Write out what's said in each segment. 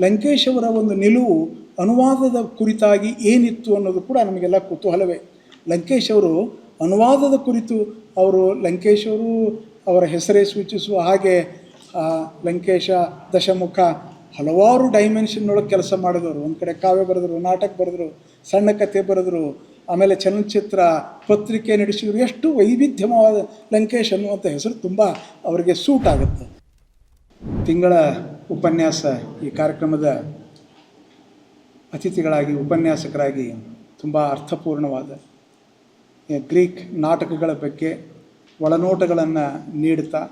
ಲಂಕೇಶ್ ಅವರ ಒಂದು ನಿಲುವು ಅನುವಾದದ ಕುರಿತಾಗಿ ಏನಿತ್ತು ಅನ್ನೋದು ಕೂಡ ನಮಗೆಲ್ಲ ಕುತೂಹಲವೇ. ಲಂಕೇಶ್ ಅವರು ಅನುವಾದದ ಕುರಿತು ಅವರು ಲಂಕೇಶ್ ಅವರು ಅವರ ಹೆಸರೇ ಸೂಚಿಸುವ ಹಾಗೆ ಲಂಕೇಶ ದಶಮುಖ ಹಲವಾರು ಡೈಮೆನ್ಷನ್ನೊಳಗೆ ಕೆಲಸ ಮಾಡಿದವರು. ಒಂದು ಕಡೆ ಕಾವ್ಯ ಬರೆದರು, ನಾಟಕ ಬರೆದರು, ಸಣ್ಣ ಕಥೆ ಬರೆದರು, ಆಮೇಲೆ ಚಲನಚಿತ್ರ, ಪತ್ರಿಕೆ ನಡೆಸಿದ್ರು. ಎಷ್ಟು ವೈವಿಧ್ಯಮವಾದ ಲಂಕೇಶ್ ಅನ್ನುವಂಥ ಹೆಸರು ತುಂಬ ಅವರಿಗೆ ಸೂಟ್ ಆಗುತ್ತೆ. ತಿಂಗಳ ಉಪನ್ಯಾಸ ಈ ಕಾರ್ಯಕ್ರಮದ ಅತಿಥಿಗಳಾಗಿ, ಉಪನ್ಯಾಸಕರಾಗಿ ತುಂಬ ಅರ್ಥಪೂರ್ಣವಾದ ಗ್ರೀಕ್ ನಾಟಕಗಳ ಬಗ್ಗೆ ಒಳನೋಟಗಳನ್ನು ನೀಡುತ್ತಾ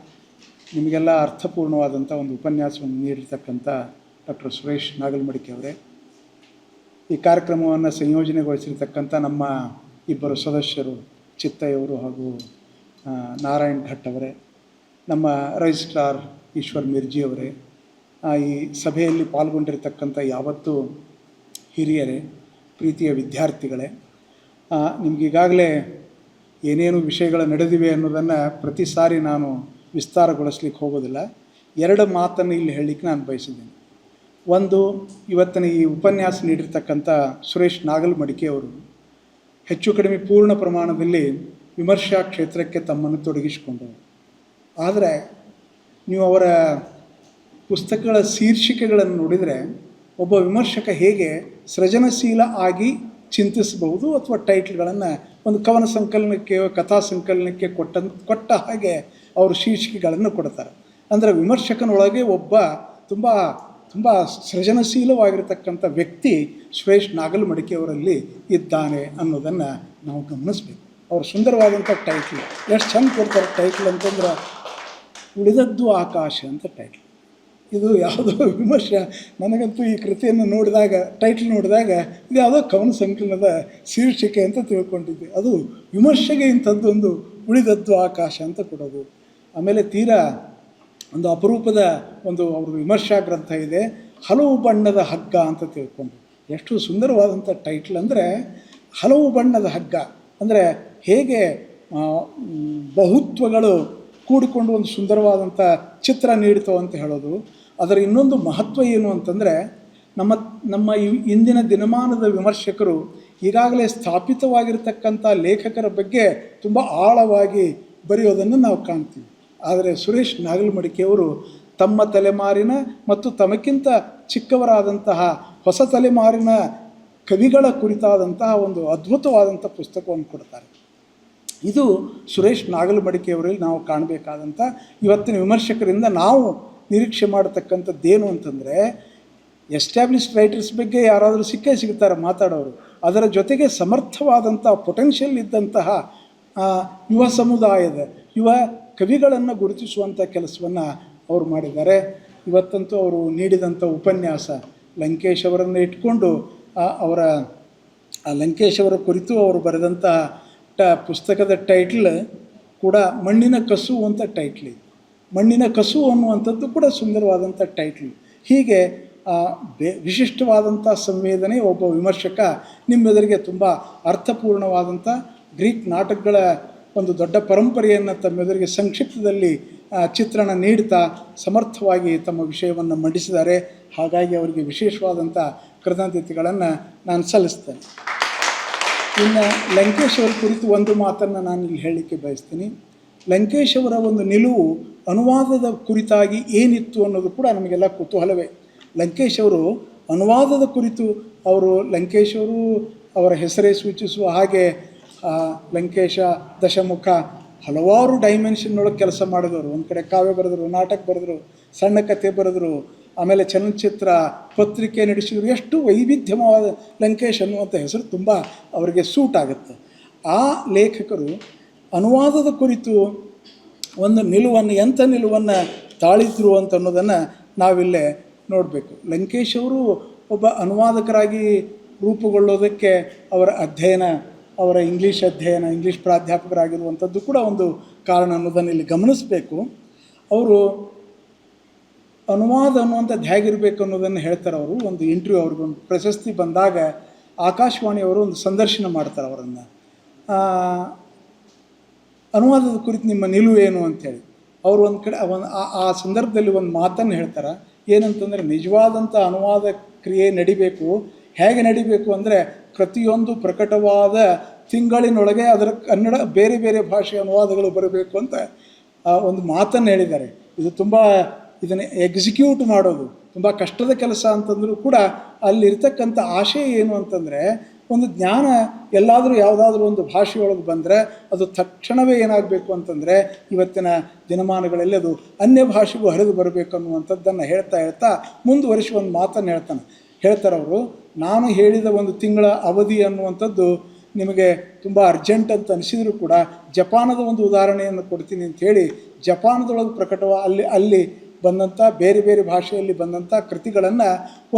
ನಿಮಗೆಲ್ಲ ಅರ್ಥಪೂರ್ಣವಾದಂಥ ಒಂದು ಉಪನ್ಯಾಸವನ್ನು ನೀಡಿರ್ತಕ್ಕಂಥ ಡಾಕ್ಟರ್ ಸುರೇಶ್ ನಾಗಲ್ಮಡಿಕೆ ಅವರೇ. ಈ ಕಾರ್ಯಕ್ರಮವನ್ನು ಸಂಯೋಜನೆಗೊಳಿಸಿರ್ತಕ್ಕಂಥ ನಮ್ಮ ಇಬ್ಬರು ಸದಸ್ಯರು ಚಿತ್ತಯ್ಯವರು ಹಾಗೂ ನಾರಾಯಣ್ ಭಟ್ ಅವರೇ, ನಮ್ಮ ರಿಜಿಸ್ಟ್ರಾರ್ ಈಶ್ವರ್ ಮಿರ್ಜಿ ಅವರೇ ಈ ಸಭೆಯಲ್ಲಿ ಪಾಲ್ಗೊಂಡಿರತಕ್ಕಂಥ ಯಾವತ್ತೂ ಹಿರಿಯರೇ, ಪ್ರೀತಿಯ ವಿದ್ಯಾರ್ಥಿಗಳೇ ನಿಮಗೀಗಾಗಲೇ ಏನೇನು ವಿಷಯಗಳು ನಡೆದಿವೆ ಅನ್ನೋದನ್ನು ಪ್ರತಿ ಸಾರಿ ನಾನು ವಿಸ್ತಾರಗೊಳಿಸ್ಲಿಕ್ಕೆ ಹೋಗೋದಿಲ್ಲ. ಎರಡು ಮಾತನ್ನು ಇಲ್ಲಿ ಹೇಳಲಿಕ್ಕೆ ನಾನು ಬಯಸಿದ್ದೇನೆ. ಒಂದು, ಇವತ್ತಿನ ಈ ಉಪನ್ಯಾಸ ನೀಡಿರ್ತಕ್ಕಂಥ ಸುರೇಶ್ ನಾಗಲ್ಮಡಿಕೆ ಅವರು ಹೆಚ್ಚು ಕಡಿಮೆ ಪೂರ್ಣ ಪ್ರಮಾಣದಲ್ಲಿ ವಿಮರ್ಶಾ ಕ್ಷೇತ್ರಕ್ಕೆ ತಮ್ಮನ್ನು ತೊಡಗಿಸಿಕೊಂಡರು ಆದರೆ, ನೀವು ಅವರ ಪುಸ್ತಕಗಳ ಶೀರ್ಷಿಕೆಗಳನ್ನು ನೋಡಿದರೆ ಒಬ್ಬ ವಿಮರ್ಶಕ ಹೇಗೆ ಸೃಜನಶೀಲ ಆಗಿ ಚಿಂತಿಸಬಹುದು ಅಥವಾ ಟೈಟ್ಲ್ಗಳನ್ನು ಒಂದು ಕವನ ಸಂಕಲನಕ್ಕೆ, ಕಥಾ ಸಂಕಲನಕ್ಕೆ ಕೊಟ್ಟ ಕೊಟ್ಟ ಹಾಗೆ ಅವರು ಶೀರ್ಷಿಕೆಗಳನ್ನು ಕೊಡ್ತಾರೆ. ಅಂದರೆ ವಿಮರ್ಶಕನೊಳಗೆ ಒಬ್ಬ ತುಂಬ ತುಂಬ ಸೃಜನಶೀಲವಾಗಿರತಕ್ಕಂಥ ವ್ಯಕ್ತಿ ಸುರೇಶ್ ನಾಗಲ್ಮಡಿಕೆಯವರಲ್ಲಿ ಇದ್ದಾನೆ ಅನ್ನೋದನ್ನು ನಾವು ಗಮನಿಸ್ಬೇಕು. ಅವ್ರು ಸುಂದರವಾದಂಥ ಟೈಟ್ಲ್. ಎಷ್ಟು ಚಂದ ಕೊಡ್ತಾರೆ ಟೈಟ್ಲ್ ಅಂತಂದ್ರೆ ಉಳಿದದ್ದು ಆಕಾಶ ಅಂತ ಟೈಟ್ಲ್. ಇದು ಯಾವುದೋ ವಿಮರ್ಶೆ. ನನಗಂತೂ ಈ ಕೃತಿಯನ್ನು ನೋಡಿದಾಗ ಟೈಟ್ಲ್ ನೋಡಿದಾಗ, ಇದು ಯಾವುದೋ ಕವನ ಸಂಕಲನದ ಶೀರ್ಷಿಕೆ ಅಂತ ತಿಳ್ಕೊಂಡಿದ್ದೆ. ಅದು ವಿಮರ್ಶೆಗೆ ಇಂಥದ್ದೊಂದು ಉಳಿದದ್ದು ಆಕಾಶ ಅಂತ ಕೊಡೋದು. ಆಮೇಲೆ ತೀರಾ ಒಂದು ಅಪರೂಪದ ಒಂದು ಅವ್ರ ವಿಮರ್ಶಾ ಗ್ರಂಥ ಇದೆ, ಹಲವು ಬಣ್ಣದ ಹಗ್ಗ ಅಂತ ತಿಳ್ಕೊಂಡು ಎಷ್ಟು ಸುಂದರವಾದಂಥ ಟೈಟ್ಲ್ ಅಂದರೆ, ಹಲವು ಬಣ್ಣದ ಹಗ್ಗ. ಅಂದರೆ ಹೇಗೆ ಬಹುತ್ವಗಳು ಕೂಡಿಕೊಂಡು ಒಂದು ಸುಂದರವಾದಂಥ ಚಿತ್ರ ನೀಡಿತು ಅಂತ ಹೇಳೋದು. ಅದರ ಇನ್ನೊಂದು ಮಹತ್ವ ಏನು ಅಂತಂದರೆ, ನಮ್ಮ ನಮ್ಮ ಇಂದಿನ ದಿನಮಾನದ ವಿಮರ್ಶಕರು ಈಗಾಗಲೇ ಸ್ಥಾಪಿತವಾಗಿರ್ತಕ್ಕಂಥ ಲೇಖಕರ ಬಗ್ಗೆ ತುಂಬ ಆಳವಾಗಿ ಬರೆಯೋದನ್ನು ನಾವು ಕಾಣ್ತೀವಿ. ಆದರೆ ಸುರೇಶ್ ನಾಗಲ್ಮಡಿಕೆಯವರು ತಮ್ಮ ತಲೆಮಾರಿನ ಮತ್ತು ತಮಗಿಂತ ಚಿಕ್ಕವರಾದಂತಹ ಹೊಸ ತಲೆಮಾರಿನ ಕವಿಗಳ ಕುರಿತಾದಂತಹ ಒಂದು ಅದ್ಭುತವಾದಂಥ ಪುಸ್ತಕವನ್ನು ಕೊಡ್ತಾರೆ. ಇದು ಸುರೇಶ್ ನಾಗಲಮಡಿಕೆಯವರಲ್ಲಿ ನಾವು ಕಾಣಬೇಕಾದಂಥ ಇವತ್ತಿನ ವಿಮರ್ಶಕರಿಂದ ನಾವು ನಿರೀಕ್ಷೆ ಮಾಡತಕ್ಕಂಥದ್ದೇನು ಅಂತಂದರೆ ಎಸ್ಟಾಬ್ಲಿಷ್ಡ್ ರೈಟರ್ಸ್ ಬಗ್ಗೆ ಯಾರಾದರೂ ಸಿಕ್ಕೇ ಸಿಗ್ತಾರೆ ಮಾತಾಡೋರು. ಅದರ ಜೊತೆಗೆ ಸಮರ್ಥವಾದಂಥ ಪೊಟೆನ್ಷಿಯಲ್ ಇದ್ದಂತಹ ಯುವ ಸಮುದಾಯದ, ಯುವ ಕವಿಗಳನ್ನು ಗುರುತಿಸುವಂಥ ಕೆಲಸವನ್ನು ಅವರು ಮಾಡಿದ್ದಾರೆ. ಇವತ್ತಂತೂ ಅವರು ನೀಡಿದಂಥ ಉಪನ್ಯಾಸ, ಲಂಕೇಶ್ ಅವರನ್ನು ಇಟ್ಕೊಂಡು ಅವರ ಲಂಕೇಶ್ ಅವರ ಕುರಿತು ಅವರು ಬರೆದಂಥ ಟ ಪುಸ್ತಕದ ಟೈಟ್ಲ್ ಕೂಡ ಮಣ್ಣಿನ ಕಸು ಅಂತ ಟೈಟ್ಲ್ ಇದೆ. ಮಣ್ಣಿನ ಕಸು ಅನ್ನುವಂಥದ್ದು ಕೂಡ ಸುಂದರವಾದಂಥ ಟೈಟ್ಲ್ ಹೀಗೆ ಬೇ, ವಿಶಿಷ್ಟವಾದಂಥ ಸಂವೇದನೆ ಒಬ್ಬ ವಿಮರ್ಶಕ ನಿಮ್ಮೆದುರಿಗೆ ತುಂಬ ಅರ್ಥಪೂರ್ಣವಾದಂಥ ಗ್ರೀಕ್ ನಾಟಕಗಳ ಒಂದು ದೊಡ್ಡ ಪರಂಪರೆಯನ್ನು ತಮ್ಮೆದುರಿಗೆ ಸಂಕ್ಷಿಪ್ತದಲ್ಲಿ ಚಿತ್ರಣ ನೀಡ್ತಾ ಸಮರ್ಥವಾಗಿ ತಮ್ಮ ವಿಷಯವನ್ನು ಮಂಡಿಸಿದ್ದಾರೆ. ಹಾಗಾಗಿ ಅವರಿಗೆ ವಿಶೇಷವಾದಂಥ ಕೃತಜ್ಞತೆಗಳನ್ನು ನಾನು ಸಲ್ಲಿಸ್ತೇನೆ. ಇನ್ನು ಲಂಕೇಶ್ ಅವರ ಕುರಿತು ಒಂದು ಮಾತನ್ನು ನಾನು ಇಲ್ಲಿ ಹೇಳಲಿಕ್ಕೆ ಬಯಸ್ತೀನಿ. ಲಂಕೇಶ್ ಅವರ ಒಂದು ನಿಲುವು ಅನುವಾದದ ಕುರಿತಾಗಿ ಏನಿತ್ತು ಅನ್ನೋದು ಕೂಡ ನಮಗೆಲ್ಲ ಕುತೂಹಲವೇ. ಲಂಕೇಶ್ ಅವರು ಅನುವಾದದ ಕುರಿತು ಅವರು ಲಂಕೇಶ್ ಅವರು ಅವರ ಹೆಸರೇ ಸೂಚಿಸುವ ಹಾಗೆ ಲಂಕೇಶ ದಶಮುಖ ಹಲವಾರು ಡೈಮೆನ್ಷನ್ ಒಳಗೆ ಕೆಲಸ ಮಾಡಿದವರು. ಒಂದು ಕಡೆ ಕಾವ್ಯ ಬರೆದರು, ನಾಟಕ ಬರೆದರು, ಸಣ್ಣ ಕಥೆ ಬರೆದರು ಆಮೇಲೆ ಚಲನಚಿತ್ರ ಪತ್ರಿಕೆ ನಡೆಸಿದ್ರು. ಎಷ್ಟು ವೈವಿಧ್ಯಮವಾದ ಲಂಕೇಶ್ ಅನ್ನುವಂಥ ಹೆಸರು ತುಂಬ ಅವರಿಗೆ ಸೂಟ್ ಆಗುತ್ತೆ. ಆ ಲೇಖಕರು ಅನುವಾದದ ಕುರಿತು ಒಂದು ನಿಲುವನ್ನು, ಎಂಥ ನಿಲುವನ್ನು ತಾಳಿದ್ರು ಅಂತ ಅನ್ನೋದನ್ನು ನಾವಿಲ್ಲೇ ನೋಡಬೇಕು. ಲಂಕೇಶ್ ಅವರು ಒಬ್ಬ ಅನುವಾದಕರಾಗಿ ರೂಪುಗೊಳ್ಳೋದಕ್ಕೆ ಅವರ ಅಧ್ಯಯನ, ಅವರ ಇಂಗ್ಲೀಷ್ ಅಧ್ಯಯನ, ಇಂಗ್ಲೀಷ್ ಪ್ರಾಧ್ಯಾಪಕರಾಗಿರುವಂಥದ್ದು ಕೂಡ ಒಂದು ಕಾರಣ ಅನ್ನೋದನ್ನು ಇಲ್ಲಿ ಗಮನಿಸಬೇಕು. ಅವರು ಅನುವಾದ ಅನ್ನುವಂಥದ್ದು ಹೇಗಿರಬೇಕು ಅನ್ನೋದನ್ನು ಹೇಳ್ತಾರೆ ಅವರು. ಒಂದು ಇಂಟರ್ವ್ಯೂ ಅವ್ರಿಗೊಂದು ಪ್ರಶಸ್ತಿ ಬಂದಾಗ ಆಕಾಶವಾಣಿಯವರು ಒಂದು ಸಂದರ್ಶನ ಮಾಡ್ತಾರೆ ಅವರನ್ನು. ಅನುವಾದದ ಕುರಿತು ನಿಮ್ಮ ನಿಲುವು ಏನು ಅಂತೇಳಿ ಅವರು ಒಂದು ಕಡೆ, ಒಂದು ಆ- ಸಂದರ್ಭದಲ್ಲಿ ಒಂದು ಮಾತನ್ನು ಹೇಳ್ತಾರೆ. ಏನಂತಂದರೆ ನಿಜವಾದಂಥ ಅನುವಾದ ಕ್ರಿಯೆ ನಡಿಬೇಕು. ಹೇಗೆ ನಡಿಬೇಕು ಅಂದರೆ, ಪ್ರತಿಯೊಂದು ಪ್ರಕಟವಾದ ತಿಂಗಳಿನೊಳಗೆ ಅದರ ಕನ್ನಡ, ಬೇರೆ ಬೇರೆ ಭಾಷೆಯ ಅನುವಾದಗಳು ಬರಬೇಕು ಅಂತ ಒಂದು ಮಾತನ್ನು ಹೇಳಿದ್ದಾರೆ. ಇದು ತುಂಬ ಇದನ್ನು ಎಕ್ಸಿಕ್ಯೂಟ್ ಮಾಡೋದು. ತುಂಬ ಕಷ್ಟದ ಕೆಲಸ ಅಂತಂದರೂ ಕೂಡ ಅಲ್ಲಿರ್ತಕ್ಕಂಥ ಆಶೆ ಏನು ಅಂತಂದರೆ, ಒಂದು ಜ್ಞಾನ ಎಲ್ಲಾದರೂ ಯಾವುದಾದ್ರೂ ಒಂದು ಭಾಷೆಯೊಳಗೆ ಬಂದರೆ ಅದು ತಕ್ಷಣವೇ ಏನಾಗಬೇಕು ಅಂತಂದರೆ ಇವತ್ತಿನ ದಿನಮಾನಗಳಲ್ಲಿ ಅದು ಅನ್ಯ ಭಾಷೆಗೂ ಹರಿದು ಬರಬೇಕು ಅನ್ನುವಂಥದ್ದನ್ನು ಹೇಳ್ತಾ ಹೇಳ್ತಾ ಮುಂದುವರಿಸಿ ಒಂದು ಮಾತನ್ನು ಹೇಳ್ತಾನೆ. ಹೇಳ್ತಾರೆ ಅವರು, ನಾನು ಹೇಳಿದ ಒಂದು ತಿಂಗಳ ಅವಧಿ ಅನ್ನುವಂಥದ್ದು ನಿಮಗೆ ತುಂಬ ಅರ್ಜೆಂಟ್ ಅಂತ ಅನಿಸಿದರೂ ಕೂಡ ಜಪಾನದ ಒಂದು ಉದಾಹರಣೆಯನ್ನು ಕೊಡ್ತೀನಿ ಅಂತ ಹೇಳಿ ಜಪಾನದೊಳಗೆ ಪ್ರಕಟವ, ಅಲ್ಲಿ ಅಲ್ಲಿ ಬಂದಂಥ ಬೇರೆ ಬೇರೆ ಭಾಷೆಯಲ್ಲಿ ಬಂದಂಥ ಕೃತಿಗಳನ್ನು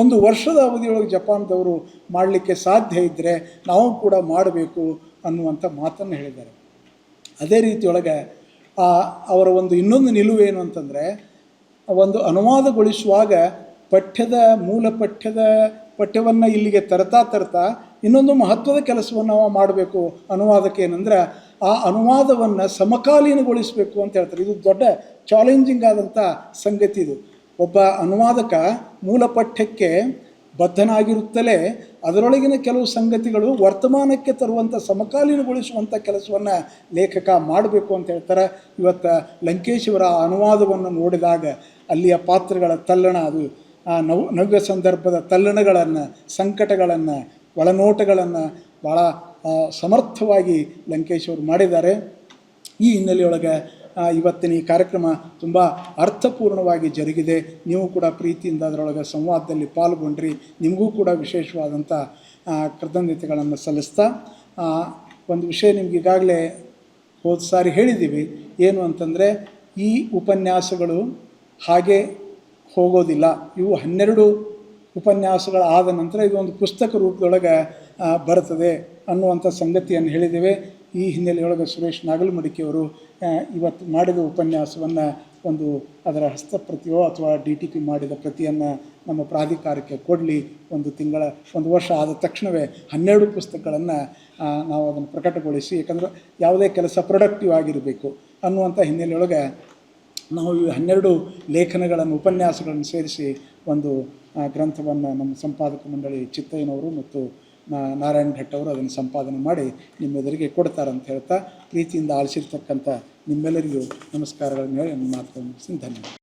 ಒಂದು ವರ್ಷದ ಅವಧಿಯೊಳಗೆ ಜಪಾನ್ದವರು ಮಾಡಲಿಕ್ಕೆ ಸಾಧ್ಯ ಇದ್ದರೆ ನಾವು ಕೂಡ ಮಾಡಬೇಕು ಅನ್ನುವಂಥ ಮಾತನ್ನು ಹೇಳಿದ್ದಾರೆ. ಅದೇ ರೀತಿಯೊಳಗೆ ಅವರ ಒಂದು ಇನ್ನೊಂದು ನಿಲುವು ಏನು ಅಂತಂದರೆ, ಒಂದು ಅನುವಾದಗೊಳಿಸುವಾಗ ಪಠ್ಯದ, ಮೂಲ ಪಠ್ಯದ ಪಠ್ಯವನ್ನು ಇಲ್ಲಿಗೆ ತರ್ತಾ ತರ್ತಾ ಇನ್ನೊಂದು ಮಹತ್ವದ ಕೆಲಸವನ್ನು ನಾವು ಮಾಡಬೇಕು ಅನುವಾದಕ್ಕೆ ಏನಂದ್ರೆ ಆ ಅನುವಾದವನ್ನು ಸಮಕಾಲೀನಗೊಳಿಸಬೇಕು ಅಂತ ಹೇಳ್ತಾರೆ. ಇದು ದೊಡ್ಡ ಚಾಲೆಂಜಿಂಗ್ ಆದಂಥ ಸಂಗತಿ ಇದು. ಒಬ್ಬ ಅನುವಾದಕ ಮೂಲ ಪಠ್ಯಕ್ಕೆ ಬದ್ಧನಾಗಿರುತ್ತಲೇ ಅದರೊಳಗಿನ ಕೆಲವು ಸಂಗತಿಗಳು ವರ್ತಮಾನಕ್ಕೆ ತರುವಂಥ ಸಮಕಾಲೀನಗೊಳಿಸುವಂಥ ಕೆಲಸವನ್ನು ಲೇಖಕ ಮಾಡಬೇಕು ಅಂತ ಹೇಳ್ತಾರೆ. ಇವತ್ತು ಲಂಕೇಶ್ವರ ಅನುವಾದವನ್ನು ನೋಡಿದಾಗ ಅಲ್ಲಿಯ ಪಾತ್ರಗಳ ತಲ್ಲಣ ಅದು. ಆ ನವ್, ನವ್ಯ ಸಂದರ್ಭದ ತಲ್ಲಣಗಳನ್ನು, ಸಂಕಟಗಳನ್ನು, ಒಳನೋಟಗಳನ್ನು ಭಾಳ ಆ, ಲಂಕೇಶ್ ಅವರು ಮಾಡಿದ್ದಾರೆ. ಈ ಹಿನ್ನೆಲೆಯೊಳಗೆ ಇವತ್ತಿನ ಈ ಕಾರ್ಯಕ್ರಮ ತುಂಬ ಅರ್ಥಪೂರ್ಣವಾಗಿ ಜರುಗಿದೆ. ನೀವು ಕೂಡ ಪ್ರೀತಿಯಿಂದ ಅದರೊಳಗೆ ಸಂವಾದದಲ್ಲಿ ಪಾಲ್ಗೊಂಡ್ರಿ. ನಿಮಗೂ ಕೂಡ ವಿಶೇಷವಾದಂಥ ಕೃತಜ್ಞತೆಗಳನ್ನು ಸಲ್ಲಿಸ್ತಾ ಒಂದು ವಿಷಯ ನಿಮ್ಗೆ ಈಗಾಗಲೇ ಹೋದ ಸಾರಿ ಹೇಳಿದ್ದೀವಿ ಏನು ಅಂತಂದರೆ ಈ ಉಪನ್ಯಾಸಗಳು ಹಾಗೆ ಹೋಗೋದಿಲ್ಲ. ಇವು ಹನ್ನೆರಡು ಉಪನ್ಯಾಸಗಳ ಆದ ನಂತರ ಇದು ಒಂದು ಪುಸ್ತಕ ರೂಪದೊಳಗೆ ಬರುತ್ತದೆ ಅನ್ನುವಂಥ ಸಂಗತಿಯನ್ನು ಹೇಳಿದ್ದೇವೆ. ಈ ಹಿನ್ನೆಲೆಯೊಳಗೆ ಸುರೇಶ್ ನಾಗಲಮಡಿಕೆಯವರು ಇವತ್ತು ಮಾಡಿದ ಉಪನ್ಯಾಸವನ್ನು ಒಂದು ಅದರ ಹಸ್ತಪ್ರತಿಯೋ ಅಥವಾ ಡಿ ಟಿ ಪಿ ಮಾಡಿದ ಪ್ರತಿಯನ್ನು ನಮ್ಮ ಪ್ರಾಧಿಕಾರಕ್ಕೆ ಕೊಡಲಿ. ಒಂದು ತಿಂಗಳ, ಒಂದು ವರ್ಷ ಆದ ತಕ್ಷಣವೇ ಹನ್ನೆರಡು ಪುಸ್ತಕಗಳನ್ನು ನಾವು ಅದನ್ನು ಪ್ರಕಟಗೊಳಿಸಿ ಯಾಕಂದರೆ ಯಾವುದೇ ಕೆಲಸ ಪ್ರೊಡಕ್ಟಿವ್ ಆಗಿರಬೇಕು ಅನ್ನುವಂಥ ಹಿನ್ನೆಲೆಯೊಳಗೆ ನಾವು ಈ ಹನ್ನೆರಡು ಲೇಖನಗಳನ್ನು, ಉಪನ್ಯಾಸಗಳನ್ನು ಸೇರಿಸಿ ಒಂದು ಗ್ರಂಥವನ್ನು ನಮ್ಮ ಸಂಪಾದಕ ಮಂಡಳಿ ಚಿತ್ತಯ್ಯನವರು ಮತ್ತು ನಾರಾಯಣ ಭಟ್ ಅವರು ಅದನ್ನು ಸಂಪಾದನೆ ಮಾಡಿ ನಿಮ್ಮೆದುರಿಗೆ ಕೊಡ್ತಾರಂತ ಹೇಳ್ತಾ, ಪ್ರೀತಿಯಿಂದ ಆಲಿಸಿರ್ತಕ್ಕಂಥ ನಿಮ್ಮೆಲ್ಲರಿಗೂ ನಮಸ್ಕಾರಗಳನ್ನು ಹೇಳಿ ಮುಗಿಸ್ತೀನಿ. ಧನ್ಯವಾದ.